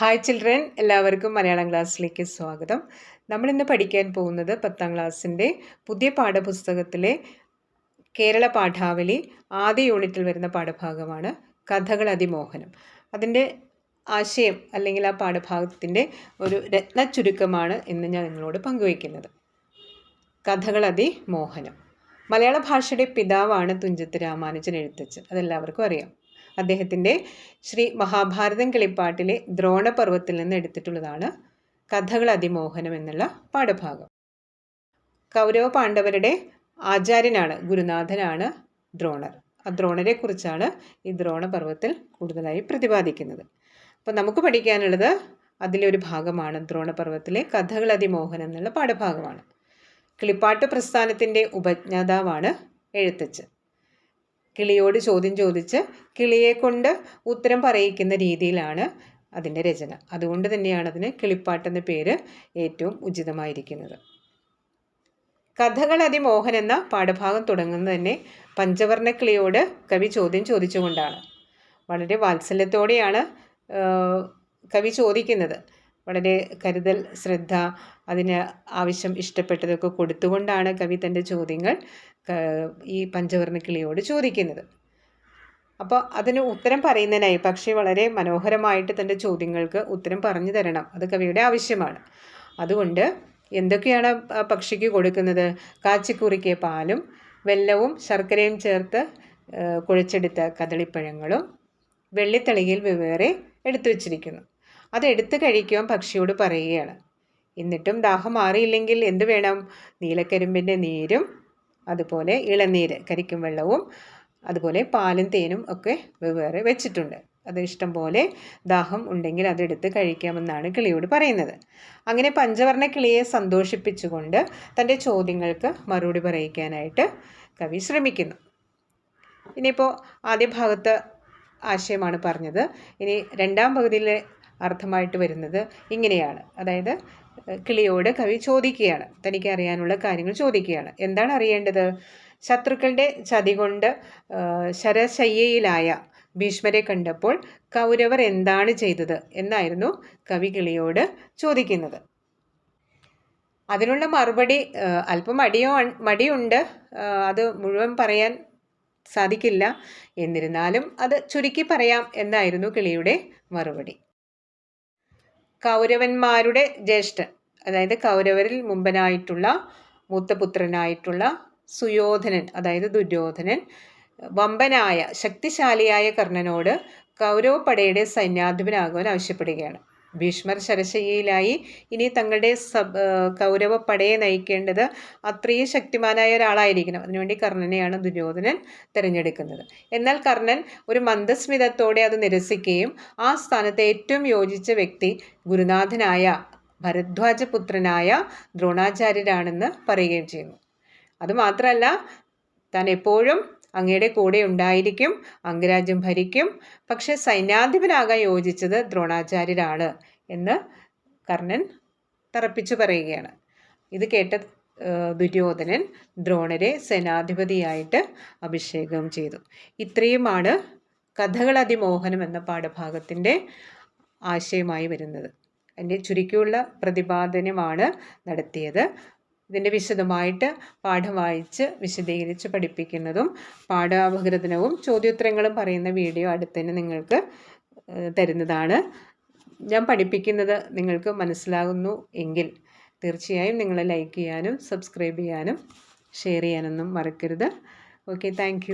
Hi children എല്ലാവർക്കും മലയാളം ക്ലാസ്സിലേക്ക് സ്വാഗതം. നമ്മളിന്ന് പഠിക്കാൻ പോകുന്നത് പത്താം ക്ലാസ്സിന്റെ പുതിയ പാഠപുസ്തകത്തിലെ കേരള പാഠാവലി ആദ്യ യൂണിറ്റിൽ വരുന്ന പാഠഭാഗമാണ് കഥകൾ അതിമോഹനം. അതിന്റെ ആശയം അല്ലെങ്കിൽ ആ പാഠഭാഗത്തിന്റെ ഒരു രത്ന ചുരുക്കമാണ് ഇന്ന് ഞാൻ നിങ്ങളോട് പങ്കുവയ്ക്കുന്നത്. കഥകൾ അതിമോഹനം. മലയാള ഭാഷയുടെ പിതാവാണ് തുഞ്ചത്ത് രാമാനുജൻ എഴുത്തച്ഛൻ. അതെല്ലാവർക്കും അറിയാം. അദ്ദേഹത്തിന്റെ ശ്രീ മഹാഭാരതം കിളിപ്പാട്ടിലെ ദ്രോണപർവത്തിൽ നിന്ന് എടുത്തിട്ടുള്ളതാണ് കഥകൾ അതിമോഹനം എന്നുള്ള പാഠഭാഗം. കൗരവ പാണ്ഡവരുടെ ആചാര്യനാണ് ഗുരുനാഥനാണ് ദ്രോണർ. ആ ദ്രോണരെ കുറിച്ചാണ് ഈ ദ്രോണപർവത്തിൽ കൂടുതലായി പ്രതിപാദിക്കുന്നത്. അപ്പോൾ നമുക്ക് പഠിക്കാനുള്ളത് അതിലെ ഒരു ഭാഗമാണ് ദ്രോണപർവത്തിലെ കഥകൾ അതിമോഹനം എന്നുള്ള പാഠഭാഗമാണ്. കിളിപ്പാട്ട് പ്രസ്ഥാനത്തിന്റെ ഉപജ്ഞാതാവാണ് എഴുത്തച്ഛൻ. കിളിയോട് ചോദ്യം ചോദിച്ച് കിളിയെ കൊണ്ട് ഉത്തരം പറയിക്കുന്ന രീതിയിലാണ് അതിന്റെ രചന. അതുകൊണ്ട് തന്നെയാണ് അതിന് കിളിപ്പാട്ടെന്ന പേര് ഏറ്റവും ഉചിതമായിരിക്കുന്നത്. കഥകൾ അതിമോഹൻ എന്ന പാഠഭാഗം തുടങ്ങുന്നത് തന്നെ പഞ്ചവർണ കിളിയോട് കവി ചോദ്യം ചോദിച്ചുകൊണ്ടാണ്. വളരെ വാത്സല്യത്തോടെയാണ് കവി ചോദിക്കുന്നത്. വളരെ കരുതൽ ശ്രദ്ധ അതിന് ആവശ്യം ഇഷ്ടപ്പെട്ടതൊക്കെ കൊടുത്തുകൊണ്ടാണ് കവി തന്റെ ചോദ്യങ്ങൾ ഈ പഞ്ചവർണക്കിളിയോട് ചോദിക്കുന്നത്. അപ്പോൾ അതിന് ഉത്തരം പറയുന്നതിനായി പക്ഷേ വളരെ മനോഹരമായിട്ട് തന്റെ ചോദ്യങ്ങൾക്ക് ഉത്തരം പറഞ്ഞു തരണം. അത് കവിയുടെ ആവശ്യമാണ്. അതുകൊണ്ട് എന്തൊക്കെയാണ് പക്ഷിക്ക് കൊടുക്കുന്നത്? കാച്ചിക്കുറിക്ക് പാലും വെല്ലവും ശർക്കരയും ചേർത്ത് കുഴച്ചെടുത്ത കദളിപ്പഴങ്ങളും വെള്ളിത്തളികയിൽ വെവ്വേറെ എടുത്തു വച്ചിരിക്കുന്നു അത് എടുത്തു കഴിക്കുവാൻ പക്ഷിയോട് പറയുകയാണ്. എന്നിട്ടും ദാഹം മാറിയില്ലെങ്കിൽ എന്ത് വേണം? നീലക്കരിമ്പിന്റെ നീരും അതുപോലെ ഇളനീര് കരിക്കും വെള്ളവും അതുപോലെ പാലും തേനും ഒക്കെ വെവ്വേറെ വെച്ചിട്ടുണ്ട്. അത് ഇഷ്ടം പോലെ ദാഹം ഉണ്ടെങ്കിൽ അതെടുത്ത് കഴിക്കാമെന്നാണ് കിളിയോട് പറയുന്നത്. അങ്ങനെ പഞ്ചവർണ കിളിയെ സന്തോഷിപ്പിച്ചുകൊണ്ട് തന്റെ ചോദ്യങ്ങൾക്ക് മറുപടി പറയിക്കാനായിട്ട് കവി ശ്രമിക്കുന്നു. ഇനിയിപ്പോൾ ആദ്യ ഭാഗത്ത് ആശയമാണ് പറഞ്ഞത്. ഇനി രണ്ടാം പകുതിയിലെ അർത്ഥമായിട്ട് വരുന്നത് ഇങ്ങനെയാണ്. അതായത് കിളിയോട് കവി ചോദിക്കുകയാണ്. തനിക്ക് അറിയാനുള്ള കാര്യങ്ങൾ ചോദിക്കുകയാണ്. എന്താണ് അറിയേണ്ടത്? ശത്രുക്കളുടെ ചതി കൊണ്ട് ശരശയ്യയിലായ ഭീഷ്മരെ കണ്ടപ്പോൾ കൗരവർ എന്താണ് ചെയ്തത് എന്നായിരുന്നു കവി കിളിയോട് ചോദിക്കുന്നത്. അതിനുള്ള മറുപടി അല്പം മടിയോ മടിയുണ്ട്. അത് മുഴുവൻ പറയാൻ സാധിക്കില്ല. എന്നിരുന്നാലും അത് ചുരുക്കി പറയാം എന്നായിരുന്നു കിളിയുടെ മറുപടി. കൗരവന്മാരുടെ ജ്യേഷ്ഠൻ അതായത് കൗരവരിൽ മുമ്പനായിട്ടുള്ള മൂത്തപുത്രനായിട്ടുള്ള സുയോധനൻ അതായത് ദുര്യോധനൻ വമ്പനായ ശക്തിശാലിയായ കർണനോട് കൗരവപ്പടയുടെ സൈന്യാധിപനാകുവാൻ ആവശ്യപ്പെടുകയാണ്. ഭീഷ്മർ ശരശയ്യയിലായി ഇനി തങ്ങളുടെ സബ് കൗരവ പടയെ നയിക്കേണ്ടത് അത്രയും ശക്തിമാനായ ഒരാളായിരിക്കണം. അതിനുവേണ്ടി കർണനെയാണ് ദുര്യോധനൻ തിരഞ്ഞെടുക്കുന്നത്. എന്നാൽ കർണൻ ഒരു മന്ദസ്മിതത്തോടെ അത് നിരസിക്കുകയും ആ സ്ഥാനത്തെ ഏറ്റവും യോജിച്ച വ്യക്തി ഗുരുനാഥനായ ഭരദ്വാജപുത്രനായ ദ്രോണാചാര്യരാണെന്ന് പറയുകയും ചെയ്യുന്നു. അതുമാത്രമല്ല താൻ എപ്പോഴും അങ്ങയുടെ കൂടെ ഉണ്ടായിരിക്കും അംഗരാജ്യം ഭരിക്കും. പക്ഷെ സൈന്യാധിപനാകാൻ യോജിച്ചത് ദ്രോണാചാര്യരാണ് എന്ന് കർണൻ തറപ്പിച്ചു പറയുകയാണ്. ഇത് കേട്ട ദുര്യോധനൻ ദ്രോണരെ സേനാധിപതിയായിട്ട് അഭിഷേകം ചെയ്തു. ഇത്രയുമാണ് കഥകൾ അതിമോഹനം എന്ന പാഠഭാഗത്തിന്റെ ആശയമായി വരുന്നത്. എന്റെ ചുരുക്കിയുള്ള പ്രതിപാദനമാണ് നടത്തിയത്. ഇതിന്റെ വിശദമായിട്ട് പാഠം വായിച്ച് വിശദീകരിച്ച് പഠിപ്പിക്കുന്നതും പാഠാപകൃതനവും ചോദ്യോത്തരങ്ങളും പറയുന്ന വീഡിയോ അടുത്തന്നെ നിങ്ങൾക്ക് തരുന്നതാണ്. ഞാൻ പഠിപ്പിക്കുന്നത് നിങ്ങൾക്ക് മനസ്സിലാകുന്നു എങ്കിൽ തീർച്ചയായും നിങ്ങൾ ലൈക്ക് ചെയ്യാനും സബ്സ്ക്രൈബ് ചെയ്യാനും ഷെയർ ചെയ്യാനൊന്നും മറക്കരുത്. Okay thank